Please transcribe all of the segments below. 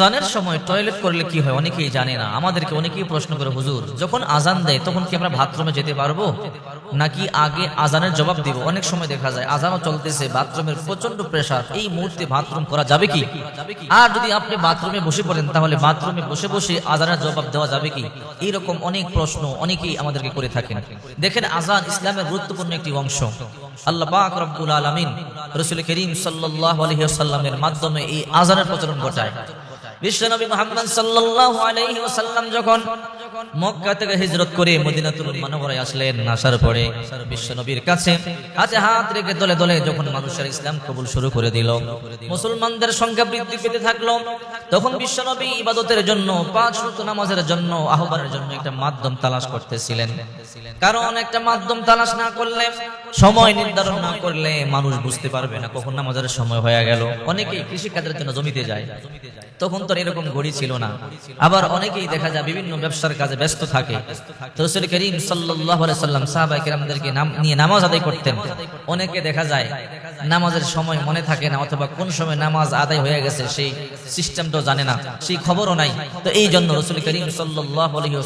আজানের সময় টয়লেট করলে কি হয় অনেকেই জানে না। আমাদেরকে অনেকেই প্রশ্ন করে, হুজুর, যখন আজান দেয়, তখন কি আমরা বাথরুমে যেতে পারব? নাকি আগে আজানের জবাব দিব? অনেক সময় দেখা যায় আজানও চলতেছে, বাথরুমের প্রচণ্ড প্রেসার এই মুহূর্তে বাথরুম করা যাবে কি? আর যদি আপনি বাথরুমে বসে পড়েন, তাহলে বাথরুমে বসে বসে আজানের জবাব দেওয়া যাবে কি? এইরকম অনেক প্রশ্ন অনেকেই আমাদেরকে করে থাকেন। দেখেন, আজান ইসলামের গুরুত্বপূর্ণ একটি অংশ। আল্লাহ পাক রব্বুল আলামিন রাসূল করিম সাল্লাল্লাহু আলাইহি ওয়াসাল্লামের মাধ্যমে এই আজানের প্রচলন ঘটায়। বিশ্বনবী মুহাম্মদ যখন মক্কা থেকে হিজরত করে মদিনাতুল আসলেন, আসার পরে বিশ্বনবীর কাছে হাতে রেখে দলে দলে যখন মানুষের ইসলাম কবুল শুরু করে দিল, মুসলমানদের সংখ্যা বৃদ্ধি পেতে থাকল, তখন বিশ্বনবী ইবাদতের জন্য, পাঁচ নামাজের জন্য, আহ্বানের জন্য একটা মাধ্যম তালাশ করতেছিলেন। কারণ একটা মাধ্যম তালাশ না করলে, সময় নির্ধারণ না করলে মানুষ বুঝতে পারবে না কখন নামাজের সময় হয়ে গেল। অনেকেই কৃষি কাজের জন্য জমিতে যায়। তখন তো এরকম ঘড়ি ছিল না। আবার অনেকেই দেখা যায় বিভিন্ন ব্যবসার কাজে ব্যস্ত থাকে। রসুল করিম সাল্লাহ সাল্লাম সাহাবায়ে কেরামদেরকে নাম নিয়ে নামাজ আদায় করতেন। অনেকে দেখা যায় নামাজের সময় মনে থাকে না, অথবা কোন সময় নামাজ আদায় হয়ে গেছে, সেই সিস্টেমটাও জানে না, সেই খবরও নাই। তো এই জন্য রসুল করিম আলাইহি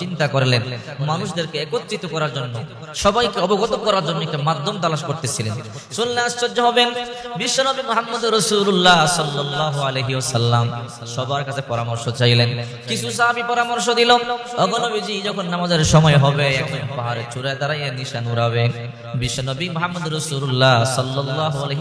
চিন্তা করলেন, মানুষদেরকে একত্রিত করার জন্য, সবাইকে অবগত করার জন্য একটা মাধ্যম তালাশ করতেছিলেন। শুনলে আশ্চর্য হবেন, বিশ্বনবী মুহাম্মদ রাসূলুল্লাহ সাল্লাল্লাহু আলাইহি ওয়াসাল্লাম সবার কাছে পরামর্শ চাইলেন। কিছু সাহাবী পরামর্শ দিল অগনবীজি যখন নামাজের সময় হবে, একজন পাহাড়ের চূড়ায় দাঁড়িয়ে নিশান উড়াবে বিশ্বনবী মুহাম্মদ রাসূলুল্লাহ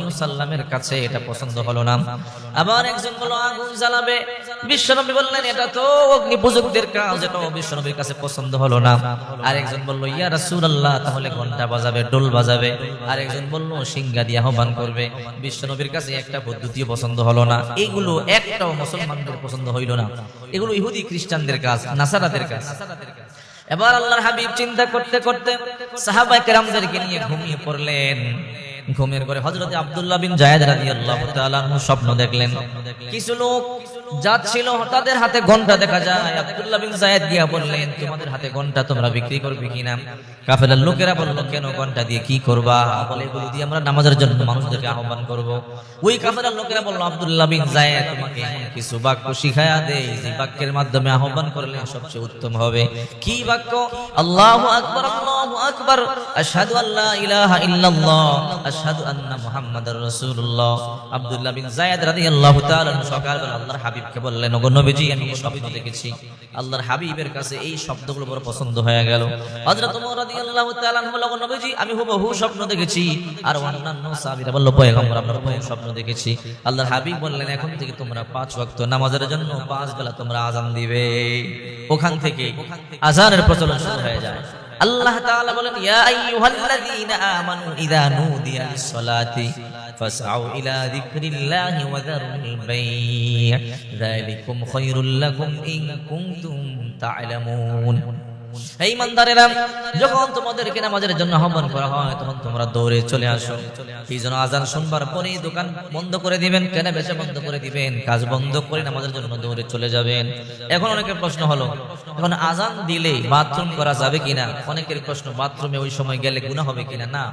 সাল্লাল্লাহু কাছে এটা পছন্দ হলো না। আবার একজন বলল, আগুন জ্বালাবে। বিশ্বনবী বললেন, এটা তো অগ্নি পূজকদের কাজ এটা বিশ্বনবীর কাছে পছন্দ হলো না। আরেকজন বলল, ইয়া রাসূলুল্লাহ, তাহলে ঘণ্টা বাজাবে ডোল বাজাবে। আরেকজন বলল, সিংহা দিয়ে আহ্বান করবে। বিশ্বনবীর কাছে একটা পদ্ধতিও পছন্দ হলো না। এগুলো একটাও মুসলমানদের পছন্দ হইল না। এগুলো ইহুদি খ্রিস্টানদের কাজ, নাসারাদের কাজ। এবার আল্লাহর হাবিব চিন্তা করতে করতে সাহাবায়ে কেরামদেরকে নিয়ে ঘুমিয়ে পড়লেন। ঘুমের ঘরে হজরত আবদুল্লাহ বিন জায়দ রাজি আল্লাহ স্বপ্ন দেখলেন। কিছু লোক যাচ্ছিল তাদের হাতে ঘণ্টা দেখা যায়। আব্দুল্লাহ বিন জায়েদ গিয়া বললেন, তোমাদের হাতে ঘণ্টা তোমরা বিক্রি করবে কিনা? কাফেলার লোকেরা বলল, কেন ঘণ্টা দিয়ে কি করবা? বলে দিয়ে আমরা নামাজের জন্য মানুষদেরকে আহ্বান করব। ওই কাফেলার লোকেরা বলল, আব্দুল্লাহ বিন জায়েদ তোমাকে কিছু বাক্য শিখায়া যে বাক্যের মাধ্যমে আহ্বান করলে সবচেয়ে উত্তম হবে। কি বাক্য? আল্লাহু আকবার আল্লাহু আকবার, আশহাদু আল্লা ইলাহা ইল্লাল্লাহ, আশহাদু আন্না মুহাম্মাদার রাসূলুল্লাহ। আব্দুল্লাহ বিন জায়েদ রাদিয়াল্লাহু তাআলা সকালবেলা আল্লাহর হাবিবকে বললেন, ওগো নবীজি, আমি এই স্বপ্ন দেখেছি। আল্লাহর হাবিবের কাছে এই শব্দগুলো বড় পছন্দ হয়ে গেল। হযরত ওমর রাদিয়াল্লাহু তাআলা বলল, ওগো নবীজি, আমি হুবহু স্বপ্ন দেখেছি। আর অন্যান্য সাহাবীরা বলল, পয়গম্বর, আমরা হুবহু স্বপ্ন দেখেছি। আল্লাহর হাবিব বললেন, এখন থেকে তোমরা পাঁচ ওয়াক্ত নামাজের জন্য পাঁচ বেলা তোমরা আজান দিবে। ওখান থেকে আজানের প্রচলন শুরু হয়ে যায়। আল্লাহ তাআলা বলেন, ইয়া আইয়ুহাল্লাযীনা আমানু ইযা নুদিয়া লিস-সালাতি। فاسعوا إلى ذكر الله وذروا البيع. ذلكم خير لكم إن كنتم تعلمون. এই ইমানদারেরা, যখন তোমাদেরকে নামাজের জন্য আহ্বান করা হয়, তখন তোমরা দৌড়ে চলে আসো। এই জন্য আজান শুনবার পরেই দোকান বন্ধ করে দিবেন, কেনা বেচা বন্ধ করে দিবেন, কাজ বন্ধ করে নামাজের জন্য দৌড়ে চলে যাবেন। এখন অনেকের প্রশ্ন হলো, এখন আজান দিলে বাথরুম করা যাবে কিনা? অনেকের প্রশ্ন, বাথরুমে ওই সময় গেলে গুণা হবে কিনা? না।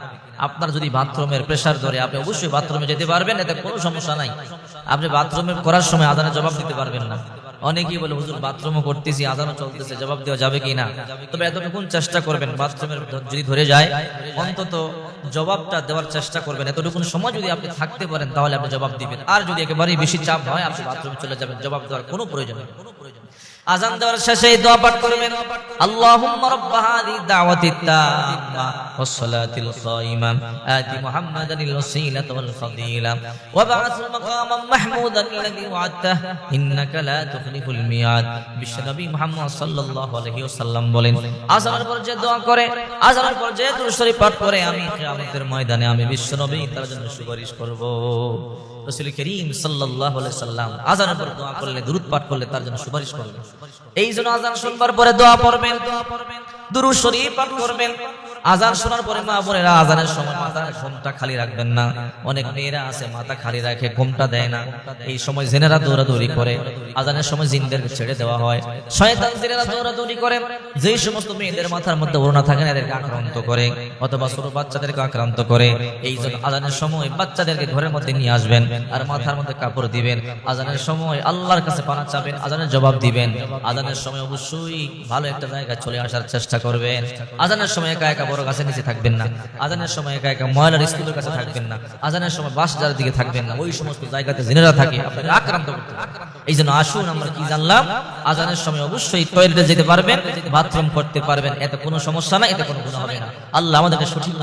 আপনার যদি বাথরুমের প্রেসার ধরে, আপনি অবশ্যই বাথরুমে যেতে পারবেন, এতে কোনো সমস্যা নাই। আপনি বাথরুমে করার সময় আজানের জবাব দিতে পারবেন না। অনেকেই বলে, হুজুর, বাথরুমও করতেছি আজানও চলতেছে, জবাব দেওয়া যাবে কি না তবে এতটুকুন চেষ্টা করবেন, বাথরুমের যদি ধরে যায়, অন্তত জবাবটা দেওয়ার চেষ্টা করবেন। এতটুকু সময় যদি আপনি থাকতে পারেন, তাহলে আপনি জবাব দিবেন। আর যদি একেবারেই বেশি চাপ হয়, আপনি বাথরুমে চলে যাবেন, জবাব দেওয়ার কোনো প্রয়োজন নেই। আজান দেওয়ার শেষে দোয়া পাঠ করবেন। আল্লাহুম্মা রাব্ব হাযিহি দাওয়াতি তাম্মা ওয়াস সালাতিল কায়িমা আতি মুহাম্মাদানিল ওয়াসিলাতা ওয়াল ফাদিলা। ওয়া বা'আথু মাকামান মাহমুদান আল্লাযী ওয়া'আদতাহ। ইন্নাকা লা তুখলিফুল মিয়াদ বিশ্বনবী মুহাম্মদ সাল্লাল্লাহু আলাইহি ওয়াসাল্লাম বলেন, আজানের পর যে দোয়া করে, আজানের পর যে দুরূদ শরীফ পাঠ করে আমি কিয়ামতের ময়দানে আমি বিশ্বনবী তার জন্য সুপারিশ করব। রসুল করিম সাল্লাহ সাল্লাম আজানের পর দোয়া করলে, দুরূদ পাঠ করলে তার জন্য সুপারিশ করলেন। এই জন্য আজান শুনবার পরে দোয়া পড়বেন, দুরূদ শরীফ পাঠ করবেন। আজান শোনার পরে মা বোনেরা আজানের সময় মাথা ঘুমটা খালি রাখবেন না। অনেক মেয়েরা আছে, মাথা খালি রাখে, ঘুমটা দেয় না। এই সময় জেনেরা দৌড়াদৌড়ি করে, আজানের সময় জিনদেরকে ছেড়ে দেওয়া হয়। শয়তান জেনেরা দৌড়াদৌড়ি করে, যেই সমস্ত মেয়েদের মাথার মধ্যে ওড়না থাকে না, এদেরকে আক্রান্ত করে, অথবা ছোট বাচ্চাদেরকে আক্রান্ত করে। এই জন্য আজানের সময় বাচ্চাদেরকে ঘরের মধ্যে নিয়ে আসবেন আর মাথার মধ্যে কাপড় দিবেন। আজানের সময় আল্লাহর কাছে পানা চাবেন, আজানের জবাব দিবেন। আজানের সময় অবশ্যই ভালো একটা জায়গায় চলে আসার চেষ্টা করবেন। আজানের সময় একা একা বড় গাছের নিচে থাকবেন না। আজানের সময় একা একা ময়লার স্কুলের কাছে থাকবেন না। আজানের সময় বাস যার দিকে থাকবেন না। ওই সমস্ত জায়গাতে জেনেরা থাকে। আপনাকে আক্রান্ত করতে এই জন্য আসুন, আমরা কি জানলাম? আজানের সময় অবশ্যই টয়লেটে যেতে পারবেন বাথরুম করতে পারবেন। এতে কোনো সমস্যা না এতে কোনো গুণ হবে না। আল্লাহ আমাদেরকে সঠিক